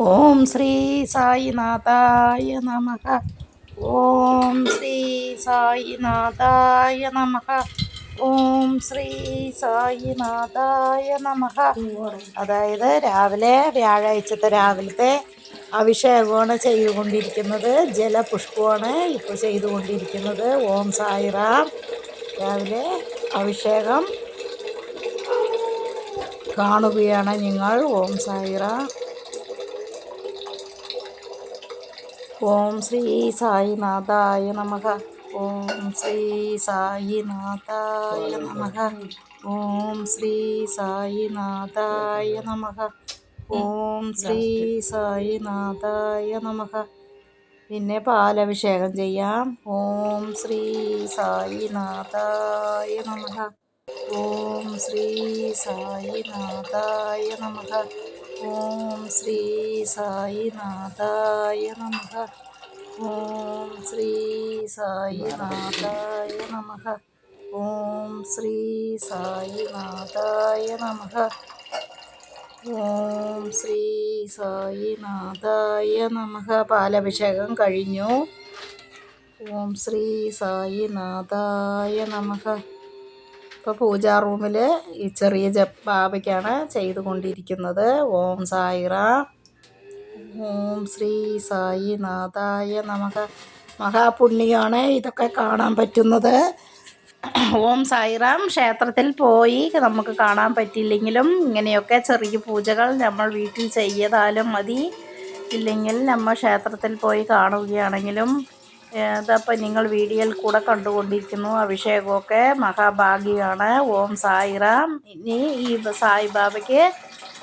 ഓം ശ്രീ സായിനാഥായ നമ. ഓം ശ്രീ സായിനാഥായ നമ. ഓം ശ്രീ സായിനാഥായ നമ. അതായത് രാവിലെ വ്യാഴാഴ്ചത്തെ രാവിലത്തെ അഭിഷേകമാണ് ചെയ്തുകൊണ്ടിരിക്കുന്നത്. ജലപുഷ്പമാണ് ഇപ്പോൾ ചെയ്തുകൊണ്ടിരിക്കുന്നത്. ഓം സായിറാം. രാവിലെ അഭിഷേകം കാണുകയാണ് നിങ്ങൾ. ഓം സായിറാം. ഓം ശ്രീ സായിനാഥായ നമഃ. ഓം ശ്രീ സായിനാഥായ നമഃ. ഓം ശ്രീ സായിനാഥായ നമഃ. ഓം ശ്രീ സായിനാഥായ നമഃ. പിന്നെ പാലഭിഷേകം ചെയ്യാം. ഓം ശ്രീ സായിനാഥായ നമഃ. ഓം ശ്രീ സായിനാഥായ നമഃ. ഓം ശ്രീ സായിനാഥായ നമഃ. ഓം ശ്രീ സായിനാഥായ നമഃ. ഓം ശ്രീ സായിനാഥായ നമഃ. ഓം ശ്രീ സായിനാഥായ നമഃ. പാലഭിഷേകം കഴിഞ്ഞു. ഓം ശ്രീ സായിനാഥായ നമഃ. ഇപ്പോൾ പൂജാ റൂമിൽ ഈ ചെറിയ ജപ്പാവയ്ക്കാണ് ചെയ്തുകൊണ്ടിരിക്കുന്നത്. ഓം സായിറ. ഓം ശ്രീ സായി നാഥായ നമുക്ക് മഹാപുണ്യമാണ് ഇതൊക്കെ കാണാൻ പറ്റുന്നത്. ഓം സായിറാം ക്ഷേത്രത്തിൽ പോയി നമുക്ക് കാണാൻ പറ്റിയില്ലെങ്കിലും ഇങ്ങനെയൊക്കെ ചെറിയ പൂജകൾ നമ്മൾ വീട്ടിൽ ചെയ്താലും മതി. ഇല്ലെങ്കിൽ നമ്മൾ ക്ഷേത്രത്തിൽ പോയി കാണുകയാണെങ്കിലും ഇതപ്പോൾ നിങ്ങൾ വീഡിയോയിൽ കൂടെ കണ്ടുകൊണ്ടിരിക്കുന്നു. അഭിഷേകമൊക്കെ മഹാഭാഗ്യമാണ്. ഓം സായിറാം. ഇനി ഈ സായിബാബയ്ക്ക്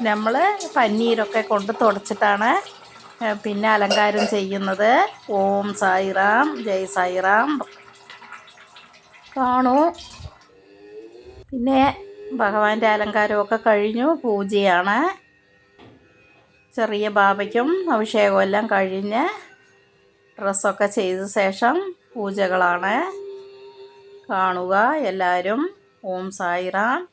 നമ്മൾ പന്നീരൊക്കെ കൊണ്ട് തുടച്ചിട്ടാണ് പിന്നെ അലങ്കാരം ചെയ്യുന്നത്. ഓം സായിറാം. ജയ് സായിറാം. കാണൂ. പിന്നെ ഭഗവാന്റെ അലങ്കാരമൊക്കെ കഴിഞ്ഞു. പൂജയാണ്. ചെറിയ ബാബയ്ക്കും അഭിഷേകമെല്ലാം കഴിഞ്ഞ് ഡ്രസ്സൊക്കെ ചെയ്ത ശേഷം പൂജകളാണ് കാണുക എല്ലാവരും. ഓം സായിറാം.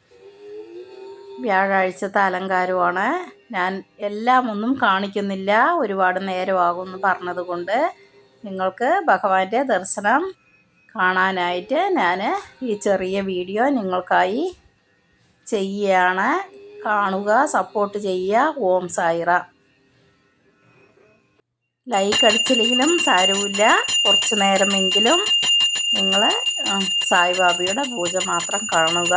വ്യാഴാഴ്ചത്തെ അലങ്കാരമാണ് ഞാൻ എല്ലാം ഒന്നും കാണിക്കുന്നില്ല. ഒരുപാട് നേരമാകുമെന്ന് പറഞ്ഞതുകൊണ്ട് നിങ്ങൾക്ക് ഭഗവാന്റെ ദർശനം കാണാനായിട്ട് ഞാൻ ഈ ചെറിയ വീഡിയോ നിങ്ങൾക്കായി ചെയ്യുകയാണ്. കാണുക സപ്പോർട്ട് ചെയ്യുക. ഓം സായിറാം. ലൈക്ക് അടിച്ചില്ലെങ്കിലും സാരമില്ല. കുറച്ച് നേരമെങ്കിലും നിങ്ങൾ സായിബാബയുടെ പൂജ മാത്രം കാണുക.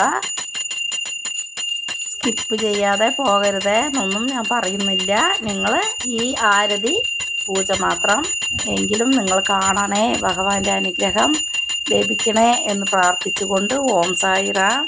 സ്കിപ്പ് ചെയ്യാതെ പോകരുത് എന്നൊന്നും ഞാൻ പറയുന്നില്ല. നിങ്ങൾ ഈ ആരതി പൂജ മാത്രം എങ്കിലും നിങ്ങൾ കാണണേ. ഭഗവാന്റെ അനുഗ്രഹം ലഭിക്കണേ എന്ന് പ്രാർത്ഥിച്ചുകൊണ്ട് ഓം സായിറാം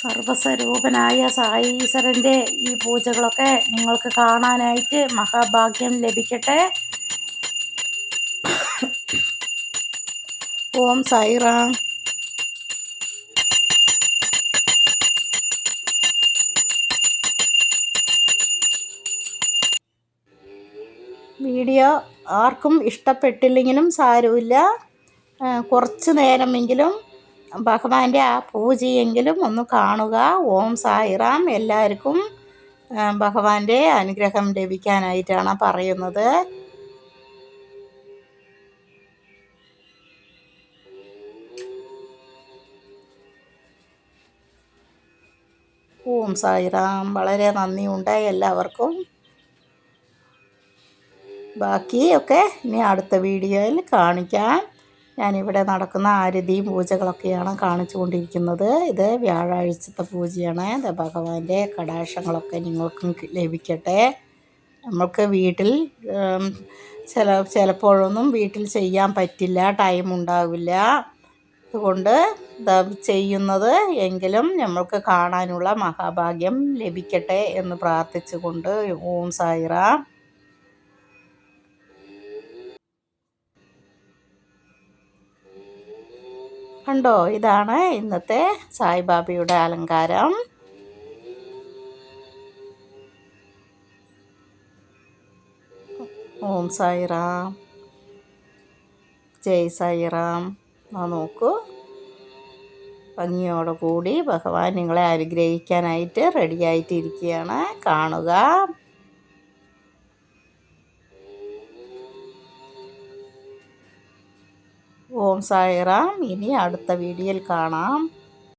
സർവസ്വരൂപനായ സായീശ്വരന്റെ ഈ പൂജകളൊക്കെ നിങ്ങൾക്ക് കാണാനായിട്ട് മഹാഭാഗ്യം ലഭിക്കട്ടെ. ഓം സായിറാം. വീഡിയോ ആർക്കും ഇഷ്ടപ്പെട്ടില്ലെങ്കിലും സാരമില്ല. കുറച്ച് നേരമെങ്കിലും ഭഗവാന്റെ ആ പൂജയെങ്കിലും ഒന്ന് കാണുക. ഓം സായിറാം എല്ലാവർക്കും ഭഗവാന്റെ അനുഗ്രഹം ലഭിക്കാനായിട്ടാണ് പറയുന്നത്. ഓം സായിറാം വളരെ നന്ദിയുണ്ട് എല്ലാവർക്കും. ബാക്കിയൊക്കെ ഇനി അടുത്ത വീഡിയോയിൽ കാണിക്കാം. ഞാനിവിടെ നടക്കുന്ന ആരതിയും പൂജകളൊക്കെയാണ് കാണിച്ചു കൊണ്ടിരിക്കുന്നത് ഇത് വ്യാഴാഴ്ചത്തെ പൂജയാണ്. ഭഗവാന്റെ കടാക്ഷങ്ങളൊക്കെ നിങ്ങൾക്കും ലഭിക്കട്ടെ. നമ്മൾക്ക് വീട്ടിൽ ചില ചിലപ്പോഴൊന്നും വീട്ടിൽ ചെയ്യാൻ പറ്റില്ല ടൈം ഉണ്ടാവില്ല. അതുകൊണ്ട് ചെയ്യുന്നത് എങ്കിലും നമ്മൾക്ക് കാണാനുള്ള മഹാഭാഗ്യം ലഭിക്കട്ടെ എന്ന് പ്രാർത്ഥിച്ചുകൊണ്ട് ഓം സായിറാം. കണ്ടോ? ഇതാണ് ഇന്നത്തെ സായിബാബയുടെ അലങ്കാരം. ഓം സായിറാം. ജയ് സായിറാം. നോക്കൂ. ഭംഗിയോടെ കൂടി ഭഗവാൻ നിങ്ങളെ അനുഗ്രഹിക്കാനായിട്ട് റെഡിയായിട്ടിരിക്കുകയാണ് കാണുക. ഓം സായിറാം ഇനി അടുത്ത വീഡിയോയിൽ കാണാം